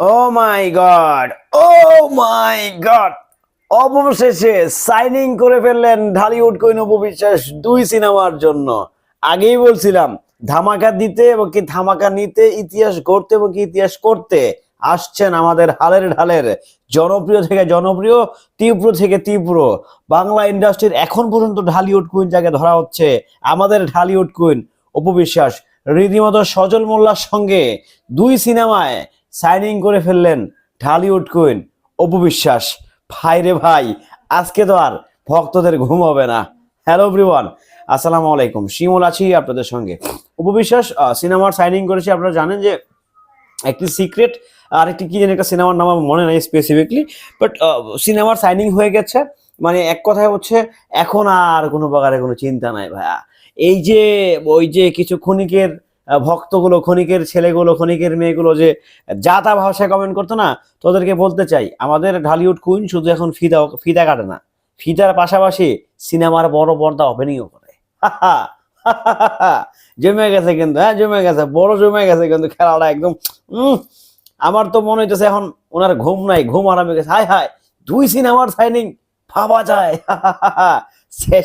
O my god oh my god অবশেষে signing করে ফেললেন ঢালিউড কুইন উপবিশ্বাস দুই সিনেমার জন্য। আগেই বলছিলাম, ধামাকা দিতে এবং কি ধামাকা নিতে, ইতিহাস গড়তে এবং কি ইতিহাস করতে আসছেন আমাদের হালের ঢালের জনপ্রিয় থেকে জনপ্রিয়, তীব্র থেকে তীব্র। বাংলা ইন্ডাস্ট্রির এখন পর্যন্ত ঢালিউড কুইন যাকে ধরা হচ্ছে, আমাদের ঢালিউড কুইন অপবিশ্বাস রীতিমতো সজল মোল্লার সঙ্গে দুই সিনেমায় সাইনিং করে ফেললেন ঢালিউড কুইন। অপবিশ্বাস ভাই রে ভাই, আজকে তো আর ভক্তদের ঘুম হবে না। হ্যালো এভরিওয়ান, আসসালামু আলাইকুম। শিমুল আছি আপনাদের সঙ্গে। উপবিশ্বাস সিনেমার সাইনিং করেছে। আপনারা জানেন যে একটি সিক্রেট আর একটি কি জানি একটা সিনেমার নাম আমার মনে নাই স্পেসিফিকলি বাট সিনেমার সাইনিং হয়ে গেছে। মানে এক কথায় হচ্ছে এখন আর কোনো প্রকারে কোনো চিন্তা নাই ভাইয়া। এই যে, ওই যে কিছু ক্ষণিকের ভক্তগুলো, ক্ষণিকের ছেলেগুলো, ক্ষণিকের মেয়েগুলো যে যা তা ভাষায় কমেন্ট করতো না, তোদেরকে বলতে চাই, আমাদের ঢালিউড কুইন শুধু এখন ফিদা ফিদা কাটে না। ফিদার পাশাপাশি সিনেমার বড় পর্দা ওপেনিংও করে। জমে গেছে কিন্তু হ্যাঁ জমে গেছে, বড় জমে গেছে কিন্তু খেলাটা একদম আমার তো মনে হইতেছে এখন ওনার ঘুম নাই, ঘুম আরামে গেছে। হায় হায়, দুই সিনেমার সাইনিং ভাবা যায়।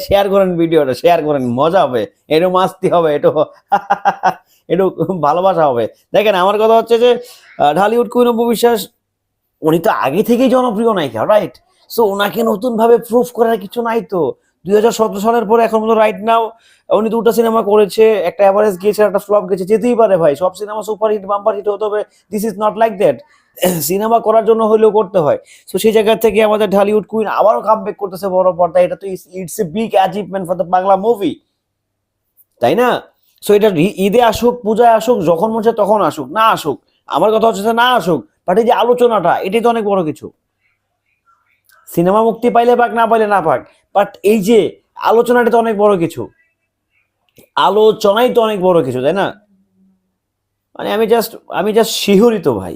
শেয়ার করেন ভিডিওটা শেয়ার করেন, মজা হবে একটু মাস্তি হবে একটু একটু ভালোবাসা হবে। দেখেন, আমার কথা হচ্ছে যে ঢালিউড কুইন উপবিশ্বাস উনি তো আগে থেকেই জনপ্রিয় নায়িকা রাইট সো ওনাকে নতুন ভাবে প্রুফ করার কিছু নাই তো। দুই হাজার সতেরো সালের পরে এখন পর্যন্ত রাইট নাও উনি দুটো সিনেমা করেছে, একটা অ্যাভারেজ গিয়েছে একটা ফ্লপ গেছে। যেতেই পারে ভাই, সব cinema super hit bumper hit হতে হবে। This is not like that cinema করার জন্য হলেও করতে হয়। সো সেই জায়গা থেকে আমাদের ঢালিউড কুইন আবারও কাম করতেছে বড় পর্দা এটা তো it's a big achievement for the Bangla movie তাই না? সো এটা ঈদে আসুক, পূজায় আসুক, যখন মনে তখন আসুক, না আসুক। আমার কথা হচ্ছে না আসুক বাট এই যে আলোচনাটা, এটাই তো অনেক বড় কিছু। সিনেমা মুক্তি পাইলে পাক, না পাইলে না পাক বাট এই যে আলোচনাটা তো অনেক বড় কিছু। আলোচনাই তো অনেক বড় কিছু, তাই না? মানে আমি জাস্ট আমি জাস্ট শিহরিত ভাই।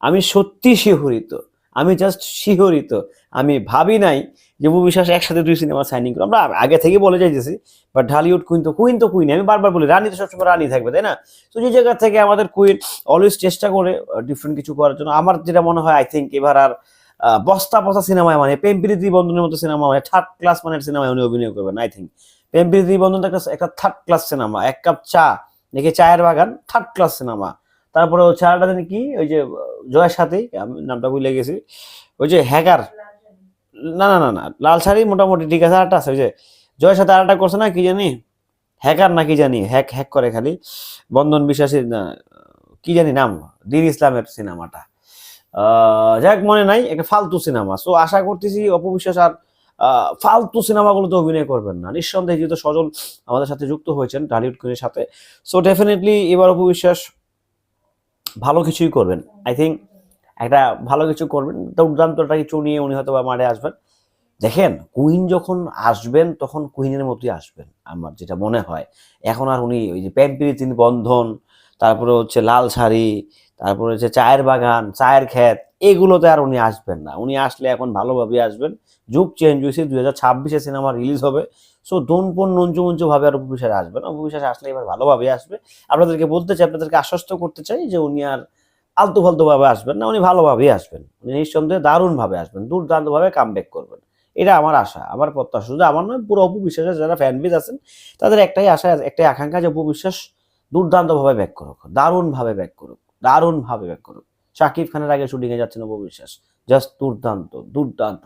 আমি সত্যি শিহরিত। আমি জাস্ট শিহরিত আমি ভাবি নাই যে বুবু বিশ্বাস একসাথে দুই সিনেমা সাইনিং করো আমরা আগে থেকে বলে যাইতেছি বাট ঢালিউড কুইন তো কুইন তো কুইন আমি বারবার বলি, রানী তো সবসময় রানী থাকবে, তাই না? তো যে জায়গা থেকে আমাদের কুইন অলওয়েজ চেষ্টা করে ডিফারেন্ট কিছু করার জন্য। আমার যেটা মনে হয় আই থিঙ্ক এবার আর বস্তা বস্তা সিনেমায় মানে প্রেম প্রীতি বন্ধনের মতো সিনেমা মানে থার্ড ক্লাস মানের সিনেমায় উনি অভিনয় করবেন আই থিঙ্ক প্রেম প্রীতি বন্ধন একটা থার্ড ক্লাস সিনেমা, এক কাপ চা নাকি চায়ের বাগান থার্ড ক্লাস সিনেমা। তারপরে ওই চাটা জানি কি ওই যে জয়ের সাথে আমি নামটা ভুলে গেছি ওই যে হ্যাকার না না না না লাল শাড়ি মোটামুটি ঠিক আছে আরেকটা আছে ওই যে জয়ের সাথে আরেকটা করছে না কি জানি হ্যাকার না কি জানি হ্যাক হ্যাক করে খালি বন্ধন বিশ্বাসী না, কি জানি নাম দিন ইসলামের সিনেমাটা। যাক মনে নাই একটা ফালতু সিনেমা সো আশা করতেছি অপবিশ্বাস আর ফালতু সিনেমাগুলোতে অভিনয় করবেন না। নিঃসন্দেহে যেহেতু সজল আমাদের সাথে যুক্ত হয়েছেন ঢালিউড কুইনের সাথে সো ডেফিনেটলি এবার অপবিশ্বাস ভালো কিছুই করবেন। আই থিঙ্ক একটা ভালো কিছু করবেন দুর্দান্ত একটা কিছু নিয়ে উনি হয়তো বা মাঠে আসবেন। দেখেন কুইন যখন আসবেন, তখন কুইনের মতোই আসবেন, আমার যেটা মনে হয়। এখন আর উনি ওই যে প্যাম্পিরি তিনি বন্ধন, তারপরে হচ্ছে লাল শাড়ি, তারপরে হচ্ছে চায়ের বাগান, চায়ের ক্ষেত এগুলোতে আর উনি আসবেন না। উনি আসলে এখন ভালোভাবে আসবেন। যুগ চেঞ্জ হয়েছে, দুই হাজার ছাব্বিশে সিনেমা রিলিজ হবে। সো দনপন নঞ্চু মঞ্চু ভাবে আর অপবিশ্বাস আসবেন অপবিশ্বাস আসলে এবার ভালোভাবে আসবে। আপনাদেরকে বলতে চাই, আপনাদেরকে আশ্বস্ত করতে চাই যে উনি আর আলতু ফালতু ভাবে আসবেন না, উনি ভালোভাবেই আসবেন। উনি নিঃসন্দেহে দারুণ ভাবে আসবেন দুর্দান্ত ভাবে কাম করবেন। এটা আমার আশা, আমার প্রত্যাশা। শুধু আমার নয়, পুরো অপু বিশ্বাসের যারা ফ্যান আছেন, তাদের একটাই আশা, একটাই আকাঙ্ক্ষা যে অপু বিশ্বাস দুর্দান্ত ভাবে ব্যাক করুক। দারুণ ভাবে ব্যাক করুক। দারুণ ভাবে ব্যাক করুক। শাকিব খানের আগে শুটিং এ যাচ্ছেন অপু বিশ্বাস। জাস্ট দুর্দান্ত দুর্দান্ত।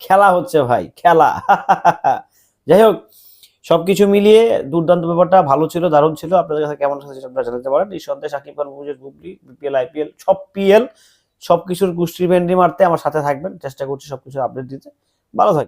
খেলা হচ্ছে ভাই, খেলা। যাই হোক, সবকিছু মিলিয়ে দুর্দান্ত ব্যাপারটা ভালো ছিল, দারুণ ছিল। আপনাদের কাছে কেমন লাগছে আপনারা জানাতে পারেন। নিঃসন্দেহে সাকিব খান মুভিজের বুবলি, বিপিএল, আইপিএল, সব পিএল, সবকিছুর গোষ্ঠীর ভেন্ডি মারতে আমার সাথে থাকবেন। চেষ্টা করছি সবকিছু আপডেট দিতে। ভালো থাকবেন।